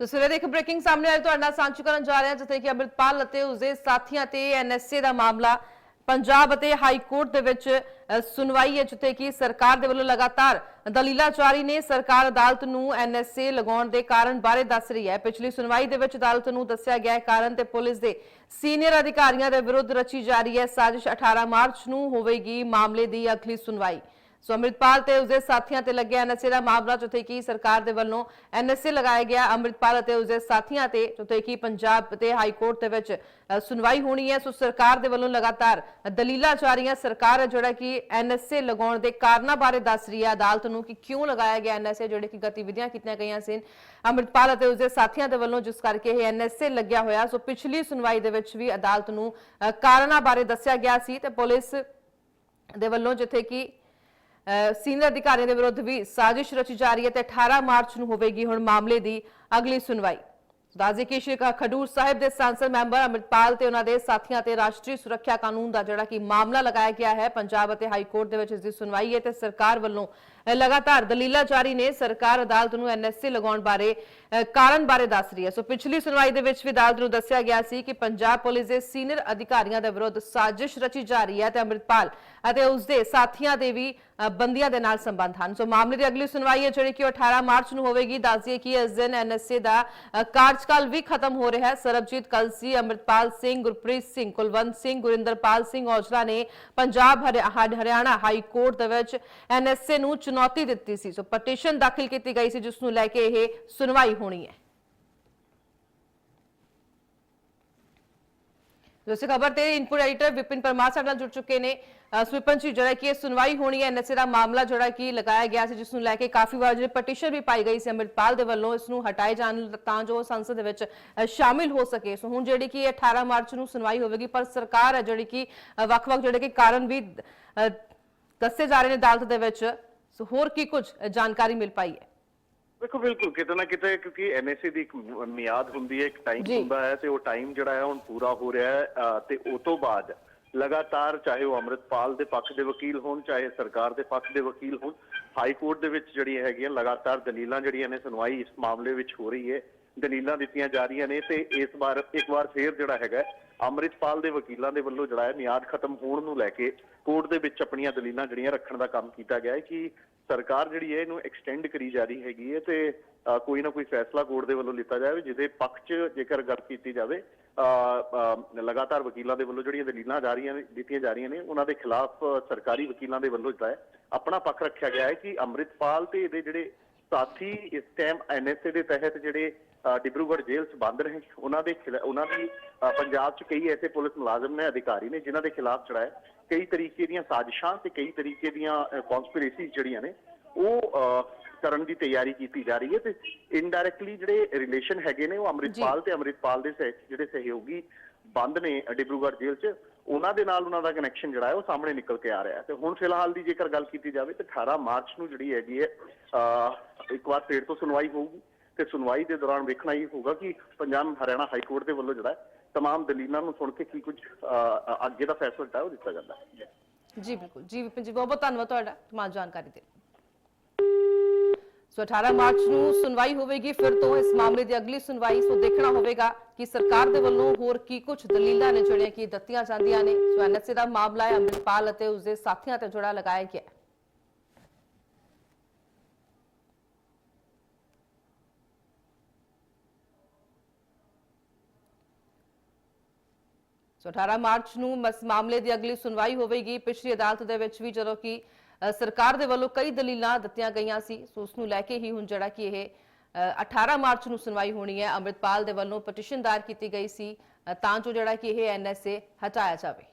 ਤਸਵੀਰਾਂ ਦੇ ਇੱਕ ਬ੍ਰੇਕਿੰਗ ਸਾਹਮਣੇ ਆਈ ਤੁਹਾਡੇ ਨਾਲ ਸਾਂਝੀ ਕਰਨ ਜਾ ਰਹੇ ਹਾਂ ਜਿੱਥੇ ਕਿ ਅੰਮ੍ਰਿਤਪਾਲ ਅਤੇ ਉਸਦੇ ਸਾਥੀਆਂ ਤੇ ਐਨਐਸਏ ਦਾ ਮਾਮਲਾ ਪੰਜਾਬ ਅਤੇ ਹਾਈ ਕੋਰਟ ਦੇ ਵਿੱਚ ਸੁਣਵਾਈ ਹੈ, ਜਿੱਥੇ ਕਿ ਸਰਕਾਰ ਦੇ ਵੱਲੋਂ ਲਗਾਤਾਰ ਦਲੀਲਾਂ ਜਾਰੀ ਨੇ। ਸਰਕਾਰ ਅਦਾਲਤ ਨੂੰ ਐਨਐਸਏ ਲਗਾਉਣ ਦੇ ਕਾਰਨ ਬਾਰੇ ਦੱਸ ਰਹੀ ਹੈ। ਪਿਛਲੀ ਸੁਣਵਾਈ ਦੇ ਵਿੱਚ ਅਦਾਲਤ ਨੂੰ ਦੱਸਿਆ ਗਿਆ ਹੈ, ਕਾਰਨ ਤੇ ਪੁਲਿਸ ਦੇ ਸੀਨੀਅਰ ਅਧਿਕਾਰੀਆਂ ਦੇ ਵਿਰੁੱਧ ਰਚੀ ਜਾ ਰਹੀ ਹੈ। ਸਾਜ਼ਿਸ਼ 18 ਮਾਰਚ ਨੂੰ ਹੋਵੇਗੀ ਮਾਮਲੇ ਦੀ ਅਗਲੀ ਸੁਣਵਾਈ। ਸੋ ਅੰਮ੍ਰਿਤਪਾਲ ਤੇ ਉਸਦੇ ਸਾਥੀਆਂ ਤੇ ਲੱਗਿਆ ਐਨਐਸਏ ਦਾ ਮਾਮਲਾ, ਜਿੱਥੇ ਕਿ ਸਰਕਾਰ ਦੇ ਵੱਲੋਂ ਐਨਐਸਏ ਲਗਾਇਆ ਗਿਆ। ਅੰਮ੍ਰਿਤਪਾਲ ਅਤੇ ਉਸਦੇ ਸਾਥੀਆਂ ਤੇ, ਜਿੱਥੇ ਕਿ ਪੰਜਾਬ ਤੇ ਹਾਈ ਕੋਰਟ ਦੇ ਵਿੱਚ ਸੁਣਵਾਈ ਹੋਣੀ ਹੈ। ਸੋ ਸਰਕਾਰ ਦੇ ਵੱਲੋਂ ਲਗਾਤਾਰ ਦਲੀਲਾਂ ਜਾਰੀਆਂ ਸਰਕਾਰ ਜਿਹੜਾ ਕਿ ਐਨਐਸਏ ਲਗਾਉਣ ਦੇ ਕਾਰਨਾਂ ਬਾਰੇ ਦੱਸ ਰਹੀ ਹੈ। ਅਦਾਲਤ ਨੂੰ ਕਿ ਕਿਉਂ ਲਗਾਇਆ ਗਿਆ ਐਨਐਸਏ ਜਿਹੜੇ ਕਿ ਗਤੀਵਿਧੀਆਂ ਕੀਤੀਆਂ ਗਈਆਂ ਸੀ ਅੰਮ੍ਰਿਤਪਾਲ ਅਤੇ ਉਸਦੇ ਸਾਥੀਆਂ ਦੇ ਵੱਲੋਂ ਜਿਸ ਕਰਕੇ ਇਹ ਐਨਐਸਏ ਲੱਗਿਆ ਹੋਇਆ। ਸੋ ਪਿਛਲੀ ਸੁਣਵਾਈ ਦੇ ਵਿੱਚ ਵੀ ਅਦਾਲਤ ਨੂੰ ਕਾਰਨਾਂ ਬਾਰੇ ਦੱਸਿਆ ਗਿਆ ਸੀ ਤੇ ਪੁਲਿਸ ਦੇ ਵੱਲੋਂ ਜਿੱਥੇ ਕਿ ਸੀਨੀਅਰ ਅਧਿਕਾਰੀਆਂ ਦੇ ਵਿਰੁੱਧ ਵੀ ਸਾਜ਼ਿਸ਼ ਰਚੀ ਜਾ ਰਹੀ ਹੈ ਤੇ 18 ਮਾਰਚ ਨੂੰ ਹੋਵੇਗੀ ਹੁਣ ਮਾਮਲੇ ਦੀ ਅਗਲੀ ਸੁਣਵਾਈ। ਦਾਜ਼ੀ ਕੀ ਸ਼੍ਰੀ ਖਡੂਰ ਸਾਹਿਬ ਦੇ ਸੰਸਦ ਮੈਂਬਰ ਅਮਰਿਤਪਾਲ ਤੇ ਉਹਨਾਂ ਦੇ ਸਾਥੀਆਂ ਤੇ ਰਾਸ਼ਟਰੀ ਸੁਰੱਖਿਆ ਕਾਨੂੰਨ ਦਾ ਜਿਹੜਾ ਕਿ ਮਾਮਲਾ ਲਗਾਇਆ ਗਿਆ ਹੈ, ਪੰਜਾਬ ਅਤੇ ਹਾਈ ਕੋਰਟ ਦੇ ਵਿੱਚ ਇਸ ਦੀ ਸੁਣਵਾਈ ਹੈ ਤੇ ਸਰਕਾਰ ਵੱਲੋਂ ਲਗਾਤਾਰ ਦਲੀਲਾਂ ਜਾਰੀ ਨੇ ਸਰਕਾਰ ਅਦਾਲਤ ਨੂੰ ਐਨਐਸਸੀ ਲਗਾਉਣ ਬਾਰੇ ਅਹ ਕਾਰਨ ਬਾਰੇ ਦੱਸ ਰਹੀ ਹੈ। ਸੋ ਪਿਛਲੀ ਸੁਣਵਾਈ ਦੇ ਵਿੱਚ ਵੀ ਅਦਾਲਤ ਨੂੰ ਦੱਸਿਆ ਗਿਆ ਸੀ ਕਿ ਪੰਜਾਬ ਪੁਲਿਸ ਦੇ ਸੀਨੀਅਰ ਅਧਿਕਾਰੀਆਂ ਦੇ ਵਿਰੁੱਧ ਸਾਜ਼ਿਸ਼ ਰਚੀ ਜਾ ਰਹੀ ਹੈ ਤੇ ਅਮਰਿਤਪਾਲ ਅਤੇ ਉਸ ਦੇ ਸਾਥੀਆਂ ਦੇ ਵੀ ਬੰਦੀਆਂ ਦੇ ਨਾਲ ਸੰਬੰਧ ਹਨ। ਸੋ ਮਾਮਲੇ ਦੀ ਅਗਲੀ ਸੁਣਵਾਈ ਹੈ ਜਿਹੜੀ ਕਿ ਉਹ 18 ਮਾਰਚ ਨੂੰ ਹੋਵੇਗੀ। ਦੱਸਦੀਏ ਕਿ ਇਸ ਦਿਨ ਐਨਐਸਏ ਦਾ ਕਾਰਜਕਾਲ ਵੀ ਖਤਮ ਹੋ ਰਿਹਾ ਹੈ। ਸਰਬਜੀਤ ਕਲਸੀ, ਅਮਰਿਤਪਾਲ ਸਿੰਘ, ਗੁਰਪ੍ਰੀਤ ਸਿੰਘ, ਕੁਲਵੰਤ ਸਿੰਘ, ਗੁਰਿੰਦਰਪਾਲ ਸਿੰਘ ਔਜਲਾ ਨੇ ਪੰਜਾਬ ਹਰਿਆਣਾ ਹਾਈ ਕੋਰਟ ਦੇ ਵਿੱਚ ਐਨਐਸਏ ਨੂੰ ਚੁਣੌਤੀ ਦਿੱਤੀ ਸੀ। ਸੋ ਪਟੀਸ਼ਨ ਦਾਖਲ ਕੀਤੀ ਗਈ ਸੀ ਜਿਸ ਨੂੰ ਲੈ ਕੇ ਇਹ ਸੁਣਵਾਈ ਹੋਣੀ ਹੈ। ਦੋਸਤੋ ਖਬਰ ਤੇ ਇਨਪੁਟ ਐਡੀਟਰ ਵਿਪਿਨ ਪਰਮਾਰ ਸਾਡੇ ਨਾਲ ਜੁੜ ਚੁੱਕੇ ਨੇ। ਅ, ਜੀ ਜਿਹੜਾ ਕਿ ਸੁਣਵਾਈ ਹੋਣੀ ਹੈ ਐਨਐਸਏ ਦਾ ਮਾਮਲਾ ਜਿਹੜਾ ਕਿ ਲਗਾਇਆ ਗਿਆ ਸੀ ਜਿਸ ਨੂੰ ਲੈ ਕੇ ਕਾਫੀ ਵਾਰ ਜਿਹੜੀ ਪਟੀਸ਼ਨ ਵੀ ਪਾਈ ਗਈ ਸੀ ਅੰਮ੍ਰਿਤਪਾਲ ਦੇ ਵੱਲੋਂ ਇਸ ਨੂੰ ਹਟਾਏ ਜਾਣ ਤਾਂ ਜੋ ਸੰਸਦ ਦੇ ਵਿੱਚ ਸ਼ਾਮਿਲ ਹੋ ਸਕੇ। ਸੋ ਹੁਣ ਜਿਹੜੀ ਕਿ ਇਹ 18 ਮਾਰਚ ਨੂੰ ਸੁਣਵਾਈ ਹੋਵੇਗੀ ਪਰ ਸਰਕਾਰ ਹੈ ਜਿਹੜੀ ਕਿ ਵੱਖ-ਵੱਖ ਜਿਹੜੇ ਕਿ ਕਾਰਨ ਵੀ ਦੱਸੇ ਜਾ ਰਹੇ ਨੇ ਅਦਾਲਤ ਦੇ ਵਿੱਚ ਸੋ ਹੋਰ ਕੀ ਕੁਝ ਜਾਣਕਾਰੀ ਮਿਲ ਪਾਈ ਹੈ ਦੇਖੋ ਬਿਲਕੁਲ ਕਿਤੇ ਨਾ ਕਿਤੇ ਕਿਉਂਕਿ ਐਨਐਸਏ ਦੀ ਇੱਕ ਮਿਆਦ ਹੁੰਦੀ ਹੈ ਇੱਕ ਟਾਈਮ। ਹੁੰਦਾ ਹੈ ਤੇ ਉਹ ਟਾਈਮ ਜਿਹੜਾ ਹੈ ਹੁਣ ਪੂਰਾ ਹੋ ਰਿਹਾ ਹੈ ਤੇ ਉਸ ਤੋਂ ਬਾਅਦ ਲਗਾਤਾਰ ਚਾਹੇ ਉਹ ਅੰਮ੍ਰਿਤਪਾਲ ਦੇ ਪੱਖ ਦੇ ਵਕੀਲ ਹੋਣ ਚਾਹੇ ਸਰਕਾਰ ਦੇ ਪੱਖ ਦੇ ਵਕੀਲ ਹੋਣ ਹਾਈ ਕੋਰਟ ਦੇ ਵਿੱਚ ਜਿਹੜੀਆਂ ਹੈਗੀਆਂ ਲਗਾਤਾਰ ਦਲੀਲਾਂ ਜਿਹੜੀਆਂ ਨੇ ਸੁਣਵਾਈ ਇਸ ਮਾਮਲੇ ਵਿੱਚ ਹੋ ਰਹੀ ਹੈ ਦਲੀਲਾਂ ਦਿੱਤੀਆਂ ਜਾ ਰਹੀਆਂ ਨੇ ਤੇ ਇਸ ਵਾਰ ਇੱਕ ਵਾਰ ਫੇਰ ਜਿਹੜਾ ਹੈਗਾ ਅੰਮ੍ਰਿਤਪਾਲ ਦੇ ਵਕੀਲਾਂ ਦੇ ਵੱਲੋਂ ਜਿਹੜਾ ਹੈ ਮਿਆਦ ਖਤਮ ਹੋਣ ਨੂੰ ਲੈ ਕੇ ਕੋਰਟ ਦੇ ਵਿੱਚ ਆਪਣੀਆਂ ਦਲੀਲਾਂ ਜਿਹੜੀਆਂ ਰੱਖਣ ਦਾ ਕੰਮ ਕੀਤਾ ਗਿਆ ਹੈ ਕਿ ਸਰਕਾਰ ਜਿਹੜੀ ਹੈ ਇਹਨੂੰ ਐਕਸਟੈਂਡ ਕਰੀ ਜਾ ਰਹੀ ਹੈਗੀ ਹੈ ਤੇ ਕੋਈ ਨਾ ਕੋਈ ਫੈਸਲਾ ਕੋਰਟ ਦੇ ਵੱਲੋਂ ਲਿੱਤਾ ਜਾਵੇ ਜਿਹਦੇ ਪੱਖ 'ਚ ਜੇਕਰ ਗੱਲ ਕੀਤੀ ਜਾਵੇ ਅ, ਲਗਾਤਾਰ ਵਕੀਲਾਂ ਦੇ ਵੱਲੋਂ ਜਿਹੜੀਆਂ ਦਲੀਲਾਂ ਜਾ ਰਹੀਆਂ ਨੇ ਦਿੱਤੀਆਂ ਜਾ ਰਹੀਆਂ ਨੇ ਉਹਨਾਂ ਦੇ ਖਿਲਾਫ ਸਰਕਾਰੀ ਵਕੀਲਾਂ ਦੇ ਵੱਲੋਂ ਜਿਹੜਾ ਹੈ ਆਪਣਾ ਪੱਖ ਰੱਖਿਆ ਗਿਆ ਹੈ ਕਿ ਅੰਮ੍ਰਿਤਪਾਲ ਤੇ ਇਹਦੇ ਜਿਹੜੇ ਸਾਥੀ ਇਸ ਟਾਈਮ ਐਨਐਸਏ ਦੇ ਤਹਿਤ ਜਿਹੜੇ ਡਿਬਰੂਗੜ੍ਹ ਜੇਲ੍ਹ 'ਚ ਬੰਦ ਰਹੇ। ਉਹਨਾਂ ਦੇ ਉਹਨਾਂ ਦੀ ਪੰਜਾਬ 'ਚ ਕਈ ਐਸੇ ਪੁਲਿਸ ਮੁਲਾਜ਼ਮ ਨੇ ਅਧਿਕਾਰੀ ਨੇ ਜਿਨ੍ਹਾਂ ਦੇ ਖਿਲਾਫ ਹੈ ਕਈ ਤਰੀਕੇ ਦੀਆਂ ਸਾਜ਼ਿਸ਼ਾਂ ਤੇ ਕਈ ਤਰੀਕੇ ਦੀਆਂ ਕਨਸਪੀਰੇਸੀ ਜਿਹੜੀਆਂ ਨੇ ਉਹ ਕਰਨ ਦੀ ਤਿਆਰੀ ਕੀਤੀ ਜਾ ਰਹੀ ਹੈ ਤੇ ਇਨਡਾਇਰੈਕਟਲੀ ਜਿਹੜੇ ਰਿਲੇਸ਼ਨ ਹੈਗੇ ਨੇ ਉਹ ਅੰਮ੍ਰਿਤਪਾਲ ਤੇ ਅੰਮ੍ਰਿਤਪਾਲ ਦੇ ਸਹਿ- ਜਿਹੜੇ ਸਹਿਯੋਗੀ ਬੰਦ ਨੇ ਡਿਬਰੂਗੜ੍ਹ ਜੇਲ੍ਹ 'ਚ ਉਹਨਾਂ ਦੇ ਨਾਲ ਉਹਨਾਂ ਦਾ ਕਨੈਕਸ਼ਨ ਜਿਹੜਾ ਹੈ ਉਹ ਸਾਹਮਣੇ ਨਿਕਲ ਕੇ ਆ ਰਿਹਾ ਤੇ ਹੁਣ ਫਿਲਹਾਲ ਦੀ ਜੇਕਰ ਗੱਲ ਕੀਤੀ ਜਾਵੇ ਤੇ 18 ਮਾਰਚ ਨੂੰ ਜਿਹੜੀ ਹੈਗੀ ਹੈ ਇੱਕ ਵਾਰ ਫੇਰ ਤੋਂ ਸੁਣਵਾਈ ਹੋਊਗੀ। ਤੇ ਸੁਣਵਾਈ ਦੇ ਦੌਰਾਨ ਵੇਖਣਾ ਹੀ ਹੋਊਗਾ ਕਿ ਪੰਜਾਬ ਹਰਿਆਣਾ ਹਾਈ ਕੋਰਟ ਦੇ ਵੱਲੋਂ ਜਿਹੜਾ ਹੈ ਦਲੀਲਾਂ ਨੂੰ ਸੁਣ ਕੇ ਕੀ ਕੁਝ ਅੱਗੇ ਦਾ ਫੈਸਲਾ ਜਿਹੜਾ ਉਹ ਦਿੱਤਾ ਜਾਂਦਾ ਹੈ। ਜੀ ਬਿਲਕੁਲ। ਜੀ ਵਿਪਿਨ ਜੀ ਬਹੁਤ ਬਹੁਤ ਧੰਨਵਾਦ ਤੁਹਾਡਾ। ਤਮਾਮ ਜਾਣਕਾਰੀ ਦੇ ਸੋ 18 ਮਾਰਚ ਨੂੰ ਸੁਣਵਾਈ ਹੋਵੇਗੀ, ਫਿਰ ਤੋਂ ਇਸ ਮਾਮਲੇ ਦੀ ਅਗਲੀ ਸੁਣਵਾਈ, ਸੋ ਦੇਖਣਾ ਹੋਵੇਗਾ ਕਿ ਸਰਕਾਰ ਦੇ ਵੱਲੋਂ ਹੋਰ ਕੀ ਕੁਝ ਦਲੀਲਾਂ ਨੇ ਜਿਹੜੀਆਂ ਕਿ ਦਿੱਤੀਆਂ ਜਾਂਦੀਆਂ ਨੇ। ਸੋ ਐਨਐਸਏ ਦਾ ਮਾਮਲਾ ਹੈ, ਅੰਮ੍ਰਿਤਪਾਲ ਅਤੇ ਉਸਦੇ ਸਾਥੀਆਂ ਤੇ ਜੁੜਾ ਲਗਾਇਆ ਗਿਆ ਸੋ 18 ਮਾਰਚ ਨੂੰ ਮਸ ਮਾਮਲੇ ਦੀ ਅਗਲੀ ਸੁਣਵਾਈ ਹੋਵੇਗੀ। ਪਿਛਲੀ ਅਦਾਲਤ ਦੇ ਵਿੱਚ ਵੀ ਜਦੋਂ ਕਿ ਸਰਕਾਰ ਦੇ ਵੱਲੋਂ ਕਈ ਦਲੀਲਾਂ ਦਿੱਤੀਆਂ ਗਈਆਂ ਸੀ ਸੋ ਉਸ ਨੂੰ ਲੈ ਕੇ ਹੀ ਹੁਣ ਜਿਹੜਾ ਕਿ ਇਹ ਅ, 18 ਮਾਰਚ ਨੂੰ ਸੁਣਵਾਈ ਹੋਣੀ ਹੈ। ਅੰਮ੍ਰਿਤਪਾਲ ਦੇ ਵੱਲੋਂ ਪਟੀਸ਼ਨ ਦਾਇਰ ਕੀਤੀ ਗਈ ਸੀ ਤਾਂ ਜੋ ਜਿਹੜਾ ਕਿ ਇਹ ਐਨਐਸਏ ਹਟਾਇਆ ਜਾਵੇ।